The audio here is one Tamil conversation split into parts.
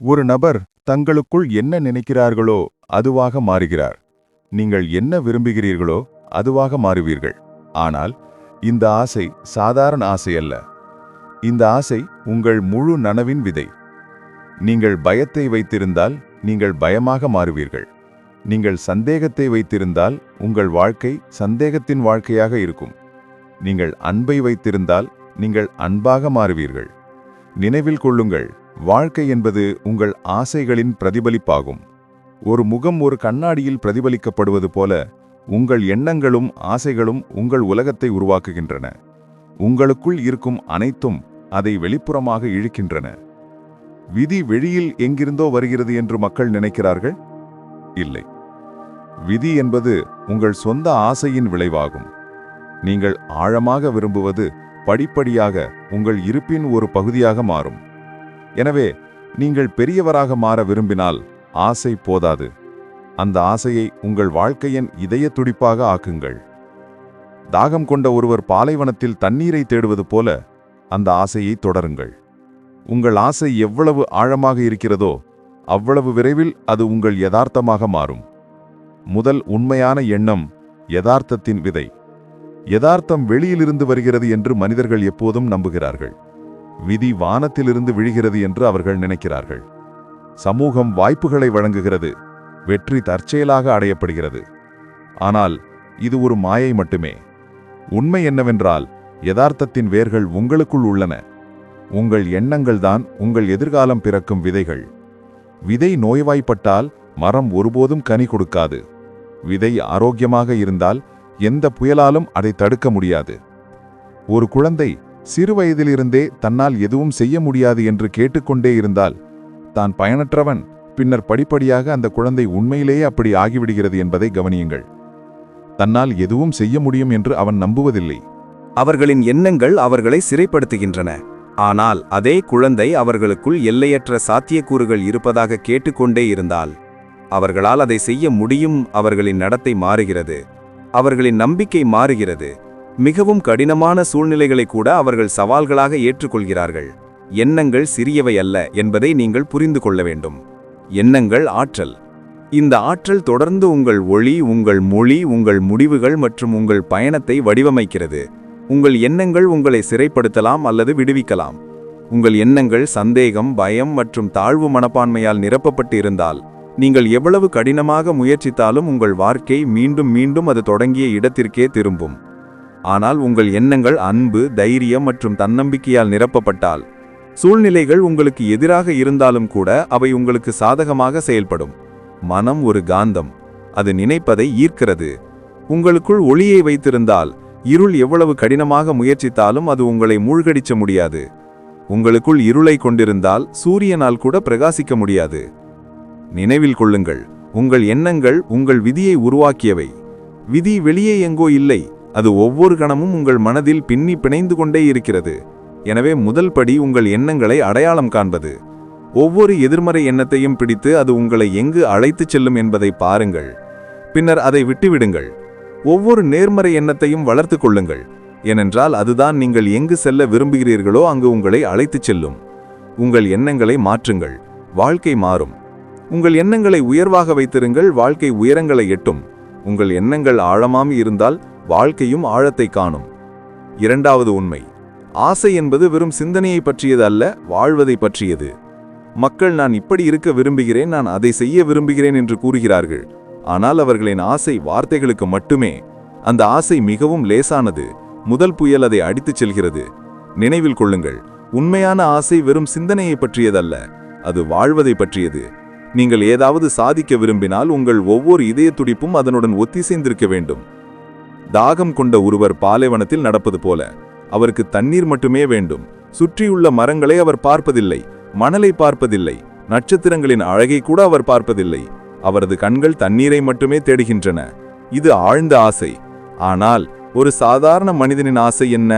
ஒரு நபர் தங்களுக்குள் என்ன நினைக்கிறார்களோ அதுவாக மாறுகிறார். நீங்கள் என்ன விரும்புகிறீர்களோ அதுவாக மாறுவீர்கள். ஆனால் இந்த ஆசை சாதாரண ஆசை அல்ல. இந்த ஆசை உங்கள் முழு நனவின் விதை. நீங்கள் பயத்தை வைத்திருந்தால் நீங்கள் பயமாக மாறுவீர்கள். நீங்கள் சந்தேகத்தை வைத்திருந்தால் உங்கள் வாழ்க்கை சந்தேகத்தின் வாழ்க்கையாக இருக்கும். நீங்கள் அன்பை வைத்திருந்தால் நீங்கள் அன்பாக மாறுவீர்கள். நினைவில் கொள்ளுங்கள். வாழ்க்கை என்பது உங்கள் ஆசைகளின் பிரதிபலிப்பாகும். ஒரு முகம் ஒரு கண்ணாடியில் பிரதிபலிக்கப்படுவது போல உங்கள் எண்ணங்களும் ஆசைகளும் உங்கள் உலகத்தை உருவாக்குகின்றன. உங்களுக்குள் இருக்கும் அனைத்தும் அதை வெளிப்புறமாக இழுக்கின்றன. விதி வெளியில் எங்கிருந்தோ வருகிறது என்று மக்கள் நினைக்கிறார்கள்? இல்லை. விதி என்பது உங்கள் சொந்த ஆசையின் விளைவாகும். நீங்கள் ஆழமாக விரும்புவது படிப்படியாக உங்கள் இருப்பின் ஒரு பகுதியாக மாறும். எனவே நீங்கள் பெரியவராக மாற விரும்பினால் ஆசை போதாது. அந்த ஆசையை உங்கள் வாழ்க்கையின் இதய துடிப்பாக ஆக்குங்கள். தாகம் கொண்ட ஒருவர் பாலைவனத்தில் தண்ணீரை தேடுவது போல அந்த ஆசையை தொடருங்கள். உங்கள் ஆசை எவ்வளவு ஆழமாக இருக்கிறதோ அவ்வளவு விரைவில் அது உங்கள் யதார்த்தமாக மாறும். முதல் உண்மையான எண்ணம் யதார்த்தத்தின் விதை. யதார்த்தம் வெளியிலிருந்து வருகிறது என்று மனிதர்கள் எப்போதும் நம்புகிறார்கள். விதி வானத்திலிருந்து விழுகிறது என்று அவர்கள் நினைக்கிறார்கள். சமூகம் வாய்ப்புகளை வழங்குகிறது. வெற்றி தற்செயலாக அடையப்படுகிறது. ஆனால் இது ஒரு மாயை மட்டுமே. உண்மை என்னவென்றால் யதார்த்தத்தின் வேர்கள் உங்களுக்குள் உள்ளன. உங்கள் எண்ணங்கள்தான் உங்கள் எதிர்காலம் பிறக்கும் விதைகள். விதை நோய்வாய்ப்பட்டால் மரம் ஒருபோதும் கனி கொடுக்காது. விதை ஆரோக்கியமாக இருந்தால் எந்த புயலாலும் அதை தடுக்க முடியாது. ஒரு குழந்தை சிறு வயதிலிருந்தே தன்னால் எதுவும் செய்ய முடியாது என்று கேட்டுக்கொண்டே இருந்தால் தான் பயனற்றவன் பின்னர் படிப்படியாக அந்த குழந்தை உண்மையிலேயே அப்படி ஆகிவிடுகிறது என்பதை கவனியுங்கள். தன்னால் எதுவும் செய்ய முடியும் என்று அவன் நம்புவதில்லை. அவர்களின் எண்ணங்கள் அவர்களை சிறைப்படுத்துகின்றன. ஆனால் அதே குழந்தை அவர்களுக்குள் எல்லையற்ற சாத்தியக்கூறுகள் இருப்பதாக கேட்டுக்கொண்டே இருந்தால் அவர்களால் அதை செய்ய முடியும் அவர்களின் நடத்தை மாறுகிறது. அவர்களின் நம்பிக்கை மாறுகிறது. மிகவும் கடினமான சூழ்நிலைகளை கூட அவர்கள் சவால்களாக ஏற்றுக்கொள்கிறார்கள். எண்ணங்கள் சிறியவை அல்ல என்பதை நீங்கள் புரிந்து கொள்ள வேண்டும். எண்ணங்கள் ஆற்றல். இந்த ஆற்றல் தொடர்ந்து உங்கள் ஒளி உங்கள் மொழி உங்கள் முடிவுகள் மற்றும் உங்கள் பயணத்தை வடிவமைக்கிறது. உங்கள் எண்ணங்கள் உங்களை சிறைப்படுத்தலாம் அல்லது விடுவிக்கலாம். உங்கள் எண்ணங்கள் சந்தேகம் பயம் மற்றும் தாழ்வு மனப்பான்மையால் நிரப்பப்பட்டு இருந்தால் நீங்கள் எவ்வளவு கடினமாக முயற்சித்தாலும் உங்கள் வாழ்க்கை மீண்டும் மீண்டும் அது தொடங்கிய இடத்திற்கே திரும்பும். ஆனால் உங்கள் எண்ணங்கள் அன்பு தைரியம் மற்றும் தன்னம்பிக்கையால் நிரப்பப்பட்டால் சூழ்நிலைகள் உங்களுக்கு எதிராக இருந்தாலும் கூட அவை உங்களுக்கு சாதகமாக செயல்படும். மனம் ஒரு காந்தம். அது நினைப்பதை ஈர்க்கிறது. உங்களுக்குள் ஒளியை வைத்திருந்தால் இருள் எவ்வளவு கடினமாக முயற்சித்தாலும் அது உங்களை மூழ்கடிச்ச முடியாது. உங்களுக்குள் இருளை கொண்டிருந்தால் சூரியனால் கூட பிரகாசிக்க முடியாது. நினைவில் கொள்ளுங்கள். உங்கள் எண்ணங்கள் உங்கள் விதியை உருவாக்கியவை. விதி வெளியே எங்கோ இல்லை. அது ஒவ்வொரு கணமும் உங்கள் மனதில் பின்னி பிணைந்து கொண்டே இருக்கிறது. எனவே முதல் படி உங்கள் எண்ணங்களை அடையாளம் காண்பது. ஒவ்வொரு எதிர்மறை எண்ணத்தையும் பிடித்து அது உங்களை எங்கு அழைத்துச் செல்லும் என்பதை பாருங்கள். பின்னர் அதை விட்டுவிடுங்கள். ஒவ்வொரு நேர்மறை எண்ணத்தையும் வளர்த்து கொள்ளுங்கள். ஏனென்றால் அதுதான் நீங்கள் எங்கு செல்ல விரும்புகிறீர்களோ அங்கு உங்களை அழைத்துச் செல்லும். உங்கள் எண்ணங்களை மாற்றுங்கள். வாழ்க்கை மாறும். உங்கள் எண்ணங்களை உயர்வாக வைத்திருங்கள் வாழ்க்கை உயரங்களை எட்டும். உங்கள் எண்ணங்கள் ஆழமாம் இருந்தால் வாழ்க்கையும் ஆழத்தை காணும். இரண்டாவது உண்மை. ஆசை என்பது வெறும் சிந்தனையை பற்றியது அல்ல வாழ்வதை பற்றியது. மக்கள் நான் இப்படி இருக்க விரும்புகிறேன் நான் அதை செய்ய விரும்புகிறேன் என்று கூறுகிறார்கள். ஆனால் அவர்களின் ஆசை வார்த்தைகளுக்கு மட்டுமே. அந்த ஆசை மிகவும் லேசானது. முதல் புயல் அதை அடித்துச் செல்கிறது. நினைவில் கொள்ளுங்கள். உண்மையான ஆசை வெறும் சிந்தனையை பற்றியதல்ல. அது வாழ்வதை பற்றியது. நீங்கள் ஏதாவது சாதிக்க விரும்பினால் உங்கள் ஒவ்வொரு இதய துடிப்பும் அதனுடன் ஒத்திசைந்திருக்க வேண்டும். தாகம் கொண்ட ஒருவர் பாலைவனத்தில் நடப்பது போல அவருக்கு தண்ணீர் மட்டுமே வேண்டும். சுற்றியுள்ள மரங்களை அவர் பார்ப்பதில்லை மணலை பார்ப்பதில்லை நட்சத்திரங்களின் அழகை கூட அவர் பார்ப்பதில்லை. அவரது கண்கள் தண்ணீரை மட்டுமே தேடுகின்றன. இது ஆழ்ந்த ஆசை. ஆனால் ஒரு சாதாரண மனிதனின் ஆசை என்ன?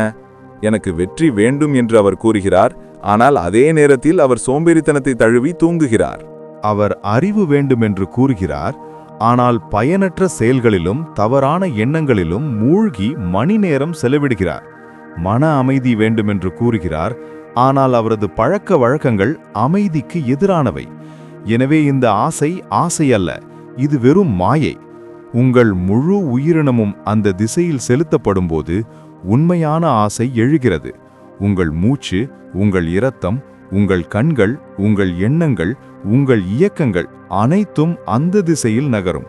எனக்கு வெற்றி வேண்டும் என்று அவர் கூறுகிறார் ஆனால் அதே நேரத்தில் அவர் சோம்பேறித்தனத்தை தழுவி தூங்குகிறார். அவர் அறிவு வேண்டுமென்று கூறுகிறார் ஆனால் பயனற்ற செயல்களிலும் தவறான எண்ணங்களிலும் மூழ்கி மணி நேரம் செலவிடுகிறார். மன அமைதி வேண்டுமென்று கூறுகிறார் ஆனால் அவரது பழக்க வழக்கங்கள் அமைதிக்கு எதிரானவை. எனவே இந்த ஆசை ஆசை அல்ல இது வெறும் மாயை. உங்கள் முழு உயிரினமும் அந்த திசையில் செலுத்தப்படும்போது உண்மையான ஆசை எழுகிறது. உங்கள் மூச்சு உங்கள் இரத்தம் உங்கள் கண்கள் உங்கள் எண்ணங்கள் உங்கள் இயக்கங்கள் அனைத்தும் அந்த திசையில் நகரும்.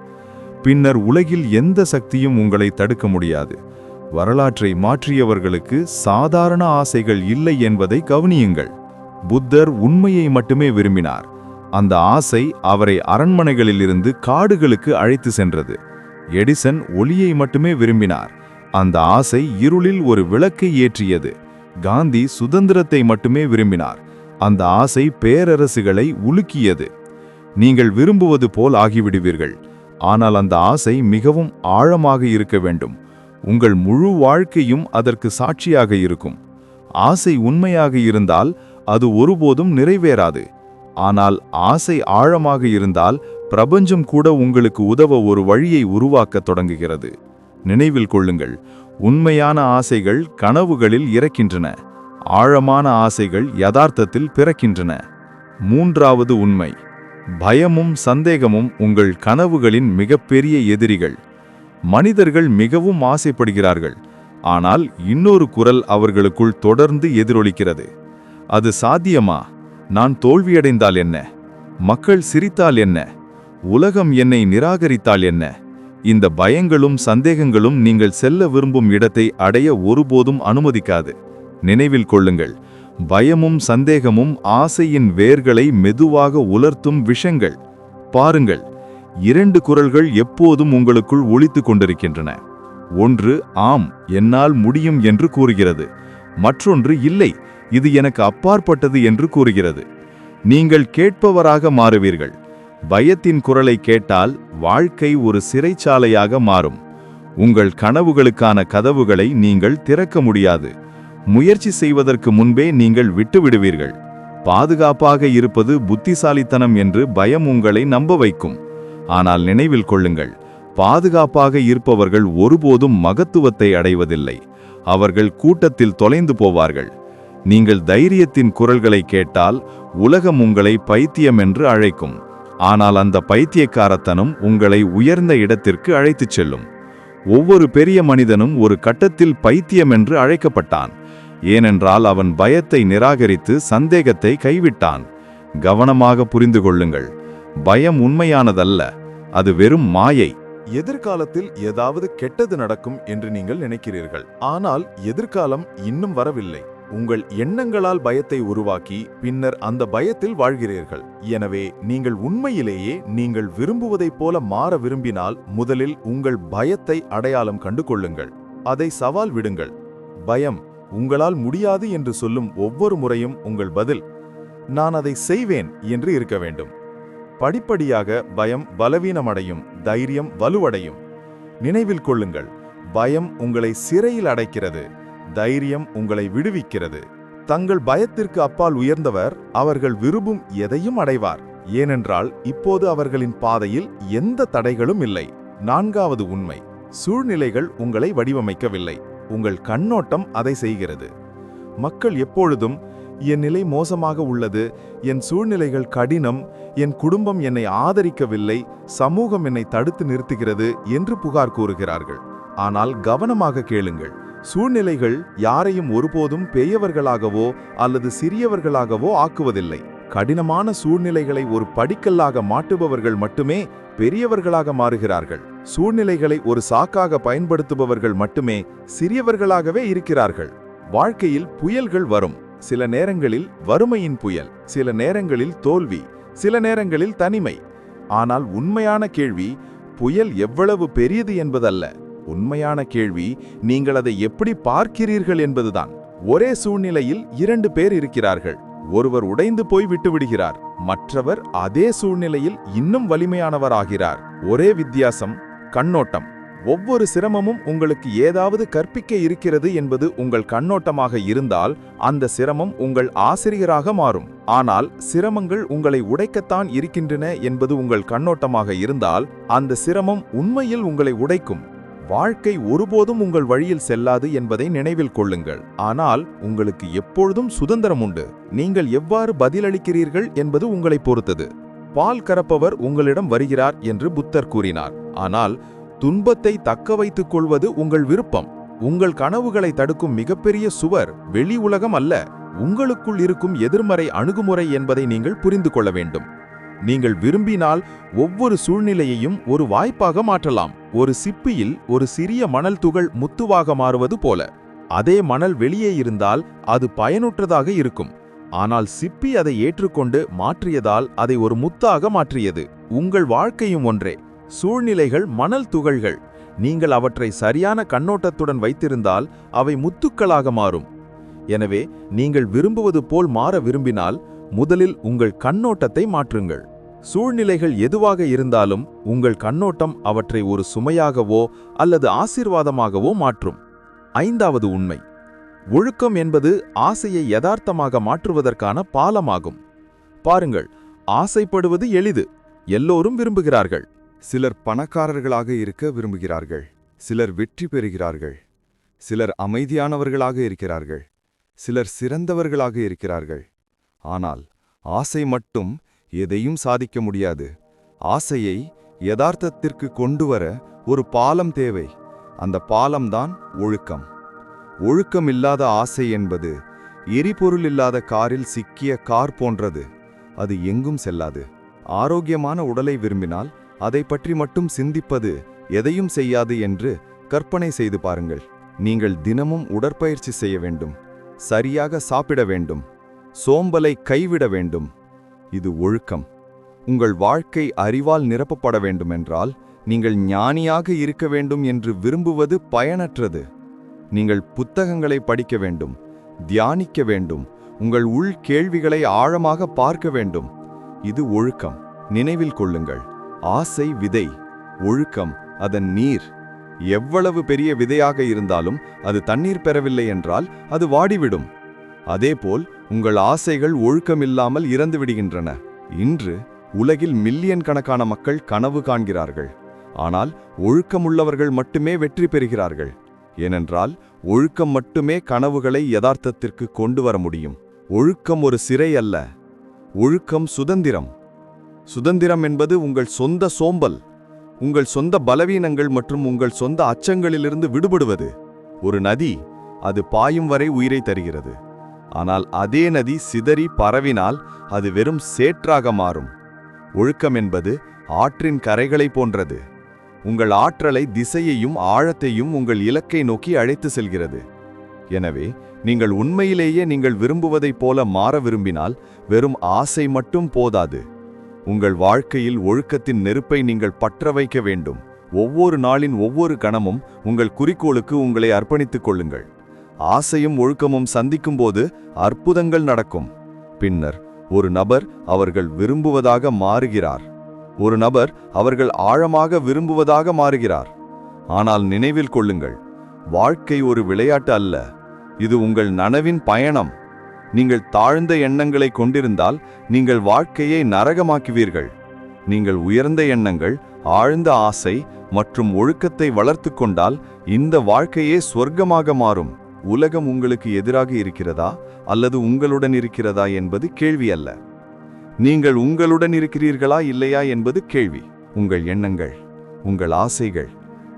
பின்னர் உலகில் எந்த சக்தியும் உங்களை தடுக்க முடியாது. வரலாற்றை மாற்றியவர்களுக்கு சாதாரண ஆசைகள் இல்லை என்பதை கவனியுங்கள். புத்தர் உண்மையை மட்டுமே விரும்பினார். அந்த ஆசை அவரை அரண்மனைகளிலிருந்து காடுகளுக்கு அழைத்து சென்றது. எடிசன் ஒளியை மட்டுமே விரும்பினார். அந்த ஆசை இருளில் ஒரு விளக்கை ஏற்றியது. காந்தி சுதந்திரத்தை மட்டுமே விரும்பினார். அந்த ஆசை பேரரசுகளை உலுக்கியது. நீங்கள் விரும்புவது போல் ஆகிவிடுவீர்கள். ஆனால் அந்த ஆசை மிகவும் ஆழமாக இருக்க வேண்டும். உங்கள் முழு வாழ்க்கையும் அதற்கு சாட்சியாக இருக்கும். ஆசை உண்மையாக இருந்தால் அது ஒருபோதும் நிறைவேறாது. ஆனால் ஆசை ஆழமாக இருந்தால் பிரபஞ்சம் கூட உங்களுக்கு உதவ ஒரு வழியை உருவாக்கத் தொடங்குகிறது. நினைவில் கொள்ளுங்கள். உண்மையான ஆசைகள் கனவுகளில் இறக்கின்றன. ஆழமான ஆசைகள் யதார்த்தத்தில் பிறக்கின்றன. மூன்றாவது உண்மை. பயமும் சந்தேகமும் உங்கள் கனவுகளின் மிகப்பெரிய எதிரிகள். மனிதர்கள் மிகவும் ஆசைப்படுகிறார்கள். ஆனால் இன்னொரு குரல் அவர்களுக்குள் தொடர்ந்து எதிரொலிக்கிறது. அது சாத்தியமா? நான் தோல்வியடைந்தால் என்ன? மக்கள் சிரித்தால் என்ன? உலகம் என்னை நிராகரித்தால் என்ன? இந்த பயங்களும் சந்தேகங்களும் நீங்கள் செல்ல விரும்பும் இடத்தை அடைய ஒருபோதும் அனுமதிக்காது. நினைவில் கொள்ளுங்கள். பயமும் சந்தேகமும் ஆசையின் வேர்களை மெதுவாக உலர்த்தும் விஷங்கள். பாருங்கள் இரண்டு குரல்கள் எப்போதும் உங்களுக்குள் ஒலித்துக் கொண்டிருக்கின்றன. ஒன்று ஆம் என்னால் முடியும் என்று கூறுகிறது. மற்றொன்று இல்லை இது எனக்கு அப்பாற்பட்டது என்று கூறுகிறது. நீங்கள் கேட்பவராக மாறுவீர்கள். பயத்தின் குரலை கேட்டால் வாழ்க்கை ஒரு சிறைச்சாலையாக மாறும். உங்கள் கனவுகளுக்கான கதவுகளை நீங்கள் திறக்க முடியாது. முயற்சி செய்வதற்கு முன்பே நீங்கள் விட்டுவிடுவீர்கள். பாதுகாப்பாக இருப்பது புத்திசாலித்தனம் என்று பயம் உங்களை நம்ப வைக்கும். ஆனால் நினைவில் கொள்ளுங்கள் பாதுகாப்பாக இருப்பவர்கள் ஒருபோதும் மகத்துவத்தை அடைவதில்லை. அவர்கள் கூட்டத்தில் தொலைந்து போவார்கள். நீங்கள் தைரியத்தின் குரல்களை கேட்டால் உலகம் உங்களை பைத்தியம் என்று அழைக்கும். ஆனால் அந்த பைத்தியக்காரத்தனம் உங்களை உயர்ந்த இடத்திற்கு அழைத்துச் செல்லும். ஒவ்வொரு பெரிய மனிதனும் ஒரு கட்டத்தில் பைத்தியம் என்று அழைக்கப்பட்டான். ஏனென்றால் அவன் பயத்தை நிராகரித்து சந்தேகத்தை கைவிட்டான். கவனமாக புரிந்து கொள்ளுங்கள். பயம் உண்மையானதல்ல. அது வெறும் மாயை. எதிர்காலத்தில் ஏதாவது கெட்டது நடக்கும் என்று நீங்கள் நினைக்கிறீர்கள். ஆனால் எதிர்காலம் இன்னும் வரவில்லை. உங்கள் எண்ணங்களால் பயத்தை உருவாக்கி பின்னர் அந்த பயத்தில் வாழ்கிறீர்கள். எனவே நீங்கள் உண்மையிலேயே நீங்கள் விரும்புவதைப் போல மாற விரும்பினால் முதலில் உங்கள் பயத்தை அடையாளம் கண்டு கொள்ளுங்கள் அதை சவால் விடுங்கள். பயம் உங்களால் முடியாது என்று சொல்லும் ஒவ்வொரு முறையும் உங்கள் பதில் நான் அதை செய்வேன் என்று இருக்க வேண்டும். படிப்படியாக பயம் பலவீனமடையும் தைரியம் வலுவடையும். நினைவில் கொள்ளுங்கள் பயம் உங்களை சிறையில் அடைக்கிறது தைரியம் உங்களை விடுவிக்கிறது. தங்கள் பயத்திற்கு அப்பால் உயர்ந்தவர் அவர்கள் விரும்பும் எதையும் அடைவார். ஏனென்றால் இப்போது அவர்களின் பாதையில் எந்த தடைகளும் இல்லை. நான்காவது உண்மை சூழ்நிலைகள் உங்களை வடிவமைக்கவில்லை. உங்கள் கண்ணோட்டம் அதை செய்கிறது. மக்கள் எப்பொழுதும் என் நிலை மோசமாக உள்ளது என் சூழ்நிலைகள் கடினம் என் குடும்பம் என்னை ஆதரிக்கவில்லை சமூகம் என்னை தடுத்து நிறுத்துகிறது என்று புகார் கூறுகிறார்கள். ஆனால் கவனமாக கேளுங்கள். சூழ்நிலைகள் யாரையும் ஒருபோதும் பெரியவர்களாகவோ அல்லது சிறியவர்களாகவோ ஆக்குவதில்லை. கடினமான சூழ்நிலைகளை ஒரு படிக்கல்லாக மாட்டுபவர்கள் மட்டுமே பெரியவர்களாக மாறுகிறார்கள். சூழ்நிலைகளை ஒரு சாக்காக பயன்படுத்துபவர்கள் மட்டுமே சிறியவர்களாகவே இருக்கிறார்கள். வாழ்க்கையில் புயல்கள் வரும். சில நேரங்களில் வறுமையின் புயல் சில நேரங்களில் தோல்வி சில நேரங்களில் தனிமை. ஆனால் உண்மையான கேள்வி புயல் எவ்வளவு பெரியது என்பதல்ல. உண்மையான கேள்வி நீங்கள் அதை எப்படி பார்க்கிறீர்கள் என்பதுதான். ஒரே சூழ்நிலையில் இரண்டு பேர் இருக்கிறார்கள். ஒருவர் உடைந்து போய் விட்டுவிடுகிறார். மற்றவர் அதே சூழ்நிலையில் இன்னும் வலிமையானவராகிறார். ஒரே வித்தியாசம் கண்ணோட்டம். ஒவ்வொரு சிரமமும் உங்களுக்கு ஏதாவது கற்பிக்க இருக்கிறது என்பது உங்கள் கண்ணோட்டமாக இருந்தால் அந்த சிரமம் உங்கள் ஆசிரியராக மாறும். ஆனால் சிரமங்கள் உங்களை உடைக்கத்தான் இருக்கின்றன என்பது உங்கள் கண்ணோட்டமாக இருந்தால் அந்த சிரமம் உண்மையில் உங்களை உடைக்கும். வாழ்க்கை ஒருபோதும் உங்கள் வழியில் செல்லாது என்பதை நினைவில் கொள்ளுங்கள். ஆனால் உங்களுக்கு எப்பொழுதும் சுதந்திரம் உண்டு. நீங்கள் எவ்வாறு பதிலளிக்கிறீர்கள் என்பது உங்களை பொறுத்தது. பால் கறப்பவர் உங்களிடம் வருகிறார் என்று புத்தர் கூறினார். ஆனால் துன்பத்தை தக்க வைத்துக் கொள்வது உங்கள் விருப்பம். உங்கள் கனவுகளை தடுக்கும் மிகப்பெரிய சுவர் வெளி உலகம் அல்ல உங்களுக்குள் இருக்கும் எதிர்மறை அணுகுமுறை என்பதை நீங்கள் புரிந்து கொள்ள வேண்டும். நீங்கள் விரும்பினால் ஒவ்வொரு சூழ்நிலையையும் ஒரு வாய்ப்பாக மாற்றலாம். ஒரு சிப்பியில் ஒரு சிறிய மணல் துகள் முத்துவாக மாறுவது போல அதே மணல் வெளியே இருந்தால் அது பயனுற்றதாக இருக்கும். ஆனால் சிப்பி அதை ஏற்றுக்கொண்டு மாற்றியதால் அதை ஒரு முத்தாக மாற்றியது. உங்கள் வாழ்க்கையும் ஒன்றே. சூழ்நிலைகள் மணல் துகள்கள். நீங்கள் அவற்றை சரியான கண்ணோட்டத்துடன் வைத்திருந்தால் அவை முத்துக்களாக மாறும். எனவே நீங்கள் விரும்புவது போல் மாற விரும்பினால் முதலில் உங்கள் கண்ணோட்டத்தை மாற்றுங்கள். சூழ்நிலைகள் எதுவாக இருந்தாலும் உங்கள் கண்ணோட்டம் அவற்றை ஒரு சுமையாகவோ அல்லது ஆசீர்வாதமாகவோ மாற்றும். ஐந்தாவது உண்மை. ஒழுக்கம் என்பது ஆசையை யதார்த்தமாக மாற்றுவதற்கான பாலமாகும். பாருங்கள் ஆசைப்படுவது எளிது. எல்லோரும் விரும்புகிறார்கள். சிலர் பணக்காரர்களாக இருக்க விரும்புகிறார்கள். சிலர் வெற்றி பெறுகிறார்கள். சிலர் அமைதியானவர்களாக இருக்கிறார்கள். சிலர் சிறந்தவர்களாக இருக்கிறார்கள். ஆனால் ஆசை மட்டும் எதையும் சாதிக்க முடியாது. ஆசையை யதார்த்தத்திற்கு கொண்டுவர ஒரு பாலம் தேவை. அந்த பாலம்தான் ஒழுக்கம். ஒழுக்கம் இல்லாத ஆசை என்பது எரிபொருள் இல்லாத காரில் சிக்கிய கார் போன்றது. அது எங்கும் செல்லாது. ஆரோக்கியமான உடலை விரும்பினால் அதை பற்றி மட்டும் சிந்திப்பது எதையும் செய்யாது என்று கற்பனை செய்து பாருங்கள். நீங்கள் தினமும் உடற்பயிற்சி செய்ய வேண்டும். சரியாக சாப்பிட வேண்டும். சோம்பலை கைவிட வேண்டும். இது ஒழுக்கம். உங்கள் வாழ்க்கை அறிவால் நிரப்பப்பட வேண்டுமென்றால் நீங்கள் ஞானியாக இருக்க வேண்டும் என்று விரும்புவது பயனற்றது. நீங்கள் புத்தகங்களை படிக்க வேண்டும். தியானிக்க வேண்டும். உங்கள் உள் கேள்விகளை ஆழமாக பார்க்க வேண்டும். இது ஒழுக்கம். நினைவில் கொள்ளுங்கள். ஆசை விதை ஒழுக்கம் அதன் நீர். எவ்வளவு பெரிய விதையாக இருந்தாலும் அது தண்ணீர் பெறவில்லை என்றால் அது வாடிவிடும். அதேபோல் உங்கள் ஆசைகள் ஒழுக்கமில்லாமல் இறந்து விடுகின்றன இன்று உலகில் மில்லியன் கணக்கான மக்கள் கனவு காண்கிறார்கள். ஆனால் ஒழுக்கமுள்ளவர்கள் மட்டுமே வெற்றி பெறுகிறார்கள். ஏனென்றால் ஒழுக்கம் மட்டுமே கனவுகளை யதார்த்தத்திற்கு கொண்டு வர முடியும். ஒழுக்கம் ஒரு சிறை அல்ல. ஒழுக்கம் சுதந்திரம். சுதந்திரம் என்பது உங்கள் சொந்த சோம்பல். உங்கள் சொந்த பலவீனங்கள் மற்றும் உங்கள் சொந்த அச்சங்களிலிருந்து விடுபடுவது. ஒரு நதி அது பாயும் வரை உயிரை தருகிறது. ஆனால் அதே நதி சிதறி பரவினால் அது வெறும் சேற்றாக மாறும். ஒழுக்கம் என்பது ஆற்றின் கரைகளை போன்றது. உங்கள் ஆற்றலை திசையையும் ஆழத்தையும் உங்கள் இலக்கை நோக்கி அழைத்து செல்கிறது. எனவே நீங்கள் உண்மையிலேயே நீங்கள் விரும்புவதைப் போல மாற விரும்பினால் வெறும் ஆசை மட்டும் போதாது. உங்கள் வாழ்க்கையில் ஒழுக்கத்தின் நெருப்பை நீங்கள் பற்ற வைக்க வேண்டும். ஒவ்வொரு நாளின் ஒவ்வொரு கணமும் உங்கள் குறிக்கோளுக்கு உங்களை அர்ப்பணித்துக் கொள்ளுங்கள். ஆசையும் ஒழுக்கமும் சந்திக்கும்போது அற்புதங்கள் நடக்கும். பின்னர் ஒரு நபர் அவர்கள் விரும்புவதாக மாறுகிறார். ஒரு நபர் அவர்கள் ஆழமாக விரும்புவதாக மாறுகிறார். ஆனால் நினைவில் கொள்ளுங்கள் வாழ்க்கை ஒரு விளையாட்டு அல்ல. இது உங்கள் நனவின் பயணம். நீங்கள் தாழ்ந்த எண்ணங்களை கொண்டிருந்தால் நீங்கள் வாழ்க்கையை நரகமாக்குவீர்கள். நீங்கள் உயர்ந்த எண்ணங்கள் ஆழ்ந்த ஆசை மற்றும் ஒழுக்கத்தை வளர்த்து கொண்டால் இந்த வாழ்க்கையே சொர்க்கமாக மாறும். உலகம் உங்களுக்கு எதிராக இருக்கிறதா அல்லது உங்களுடன் இருக்கிறதா என்பது கேள்வி அல்ல. நீங்கள் உங்களுடன் இருக்கிறீர்களா இல்லையா என்பது கேள்வி. உங்கள் எண்ணங்கள் உங்கள் ஆசைகள்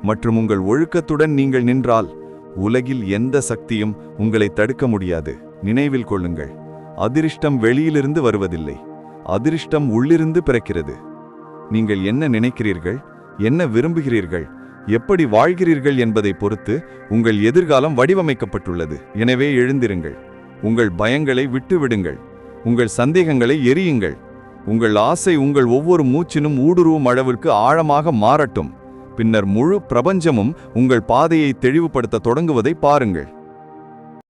மற்றும் உங்கள் ஒழுக்கத்துடன் நீங்கள் நின்றால் உலகில் எந்த சக்தியும் உங்களை தடுக்க முடியாது. நினைவில் கொள்ளுங்கள். அதிர்ஷ்டம் வெளியிலிருந்து வருவதில்லை. அதிர்ஷ்டம் உள்ளிருந்து பிறக்கிறது. நீங்கள் என்ன நினைக்கிறீர்கள்? என்ன விரும்புகிறீர்கள்? எப்படி வாழ்கிறீர்கள் என்பதை பொறுத்து உங்கள் எதிர்காலம் வடிவமைக்கப்பட்டுள்ளது. எனவே எழுந்திருங்கள். உங்கள் பயங்களை விட்டுவிடுங்கள். உங்கள் சந்தேகங்களை எரியுங்கள். உங்கள் ஆசை உங்கள் ஒவ்வொரு மூச்சினும் ஊடுருவும் அளவிற்கு ஆழமாக மாறட்டும். பின்னர் முழு பிரபஞ்சமும் உங்கள் பாதையை தெளிவுபடுத்த தொடங்குவதை பாருங்கள்.